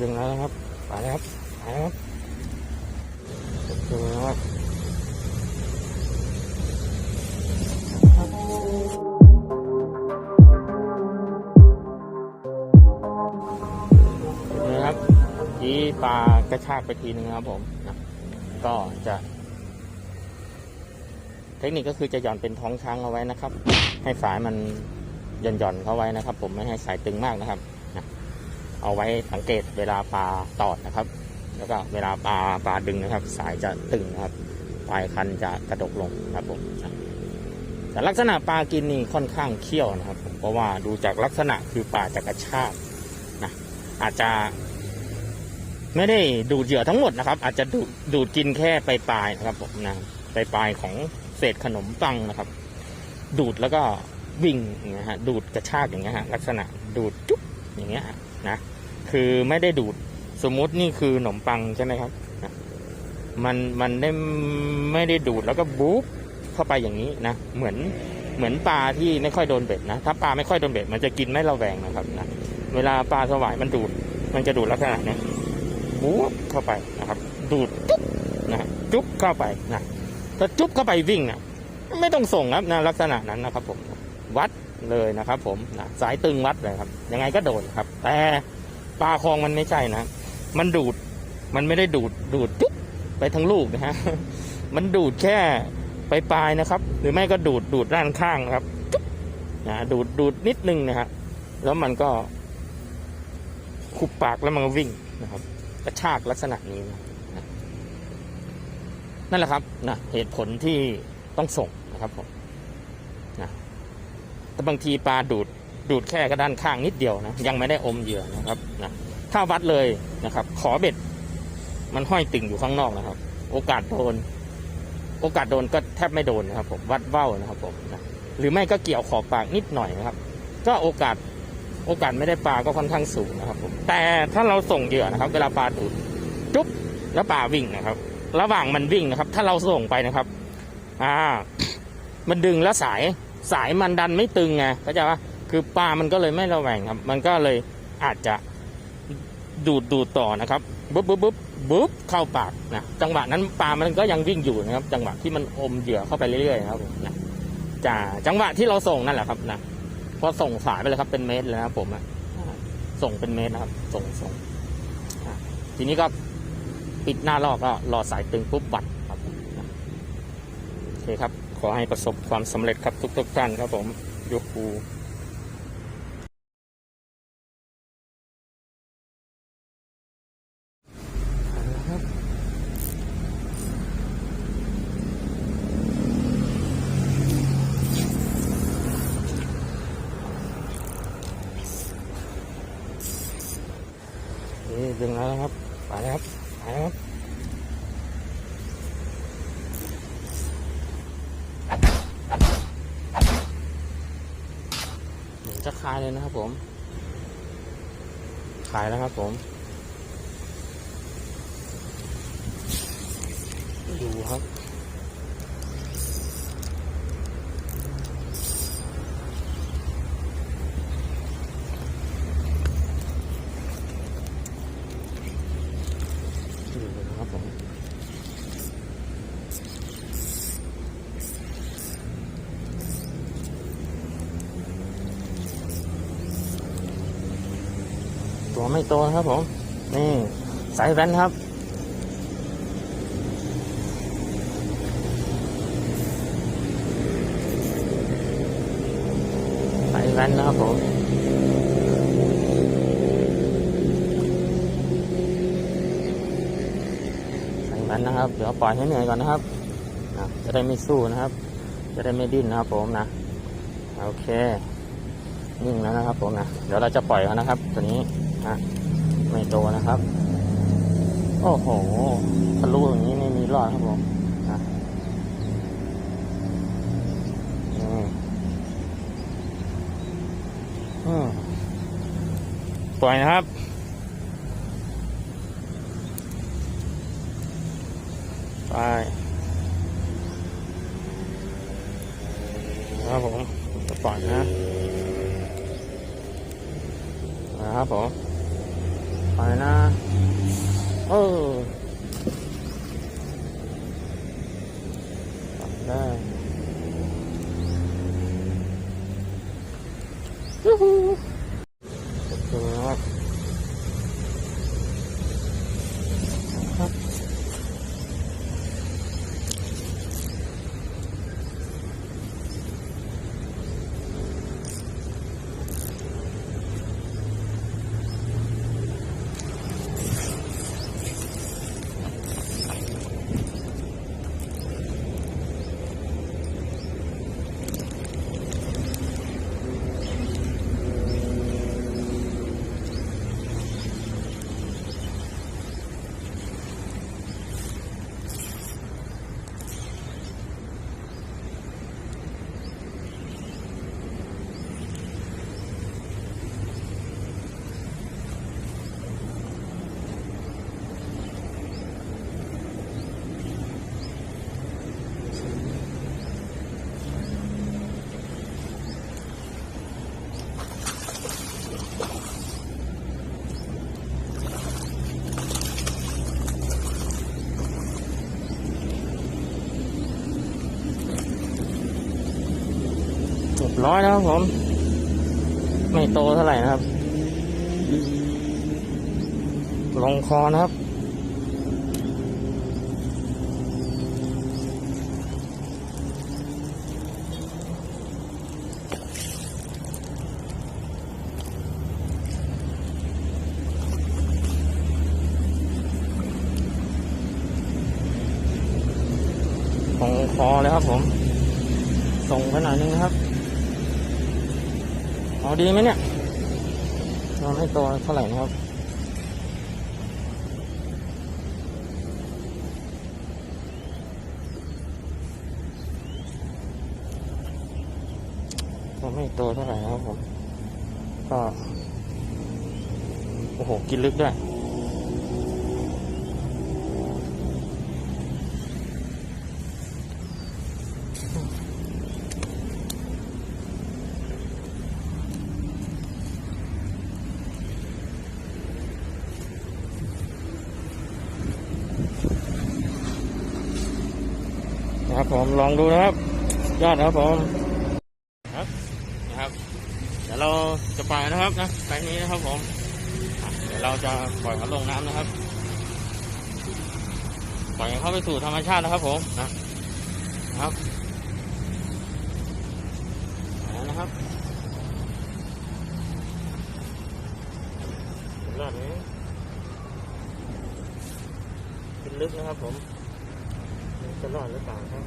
ดึงแล้วนะครับไปแล้วครับไปแล้วครับดึงแล้วครับนี่ครับที่ปลากระชากไปทีนึงครับผมนะก็จะ เทคนิคก็คือจะหย่อนเป็นท้องช้างเอาไว้นะครับ ให้ฝายมันหย่อนหย่อนๆเข้าไว้นะครับ ผมไม่ให้สายตึงมากนะครับ เอาไว้สังเกตเวลาปลาตอดนะครับ แล้วก็เวลาปลาปลาดึงนะครับ สายจะตึงนะครับปลายคันจะกระดกลงนะครับผมแต่ลักษณะปลากินนี่ค่อนข้างเขี้ยวนะครับผมเพราะว่าดูจากลักษณะคือปลาจะกระชากนะอาจจะ ไม่ได้ดูดเหยื่อทั้งหมดนะครับ อาจจะดูดูดกินแค่ปลายปลายนะครับผมนะปลายปลายของเศษขนมปังนะครับ ดูดแล้วก็วิ่งอย่างเงี้ยฮะดูดกระชากอย่างเงี้ยฮะลักษณะดูดจุ๊บอย่างเงี้ยนะ คือไม่ได้ดูดสมมตินี่คือขนมปังใช่ไหมครับ มันมันได้ไม่ได้ดูดแล้วก็บุ๊บเข้าไปอย่างนี้นะ เหมือนเหมือนปลาที่ไม่ค่อยโดนเบ็ดนะ ถ้าปลาไม่ค่อยโดนเบ็ด มันจะกินไม่ระแวงนะครับนะ เวลาปลาสวายมันดูด มันจะดูดลักษณะนี้บุ๊บเข้าไปนะครับ ดูดจุ๊บนะจุ๊บเข้าไปนะถ้าจุ๊บเข้าไปวิ่งนะไม่ต้องส่งครับนะลักษณะนั้นนะครับผมวัดเลยนะครับ ผมนะสายตึงวัดเลยครับ ยังไงก็โดนครับ แต่ ปลาคลองมันไม่ใช่นะ มันดูด มันไม่ได้ดูด ดูดจุ๊บไปทั้งลูกนะฮะ มันดูดแค่ไปปลายนะครับ หรือไม่ก็ดูดดูดด้านข้างนะครับจุ๊บนะดูดดูดนิดนึงนะฮะ แล้วมันก็คุบปากแล้วมันก็วิ่งนะครับ กระชากลักษณะนี้นะนะนั่นแหละครับนะเหตุผลที่ต้องส่งนะครับผมนะแต่บางทีปลาดูด ดูดแค่กระด้านข้างนิดเดียวนะยังไม่ได้อมเหยื่อนะครับนะถ้าวัดเลยนะครับ ขอเบ็ด มันห้อยติ่งอยู่ข้างนอกนะครับ โอกาสโดน โอกาสโดนก็แทบไม่โดนนะครับผมวัดเว้านะครับผมนะหรือไม่ก็เกี่ยวขอบปากนิดหน่อยนะครับ ก็โอกาสโอกาสไม่ได้ปลาก็ค่อนข้างสูงนะครับผมแต่ถ้าเราส่งเหยื่อนะครับ เวลาปลาดูดจุ๊บแล้วปลาวิ่งนะครับ ระหว่างมันวิ่งนะครับ ถ้าเราส่งไปนะครับ อ่า มันดึงแล้วสายสายมันดันไม่ตึงไงเข้าใจปะ คือปลามันก็เลยไม่ระแวงครับ มันก็เลยอาจจะดูดดูดต่อนะครับบุ๊บบุ๊บบุ๊บบุ๊บเข้าปากนะจังหวะนั้นปลามันก็ยังวิ่งอยู่นะครับ จังหวะที่มันอมเหยื่อเข้าไปเรื่อยๆครับผมนะจ้าจังหวะที่เราส่งนั่นแหละครับนะพอส่งสายไปเลยครับเป็นเมตรเลยนะผมอะส่งเป็นเมตรนะครับ ส่งส่งทีนี้ก็ปิดหน้าลอกก็รอสายตึงปุ๊บบัดครับนะโอเคครับ ขอให้ประสบความสำเร็จครับทุกทุกๆท่านครับผมยกูนี่ดึงแล้วนะครับไปแล้วครับไปแล้วครับเหมือน จะขายเลยนะครับผม ขายแล้วครับผม ดูครับ ดูนะครับผม ตัวไม่โตครับผม นี่สายแว่นครับ สายแว่นนะครับผมสายแว่นนะครับ เดี๋ยวปล่อยให้เหนื่อยก่อนนะครับ จะได้ไม่สู้นะครับ จะได้ไม่ดิ้นนะครับผมนะ โอเคนิ่งแล้วนะครับผมนะ เดี๋ยวเราจะปล่อยเขานะครับ ตัวนี้ นะ ไม่โตนะครับ โอ้โหทะลุอย่างนี้ไม่มีรอดครับผมนะนี่อืมปล่อยนะครับไปครับผมจะปล่อยนะนะครับผม ไปนะเออ เรียบร้อยแล้วครับผม ไม่โตเท่าไหร่นะครับ ลงคอนะครับของคอเลยครับผมส่งไปหน่อยนึงนะครับ เอาดีไหมเนี่ยนอนให้โตเท่าไหร่นะครับก็ไม่โตเท่าไหร่นะครับผม ก็ โอ้โห กินลึกด้วย ครับผมลองดูนะครับ ยอดนะครับผมครับนะครับ เดี๋ยวเราจะปล่อยนะครับนะแปลงนี้นะครับผมเดี๋ยวเราจะปล่อยเขาลงน้ำนะครับ ปล่อยเขาไปสู่ธรรมชาตินะครับผมนะครับเอานะครับรอดนี้ขึ้นลึกนะครับผม จะรอดหรือเปล่าครับ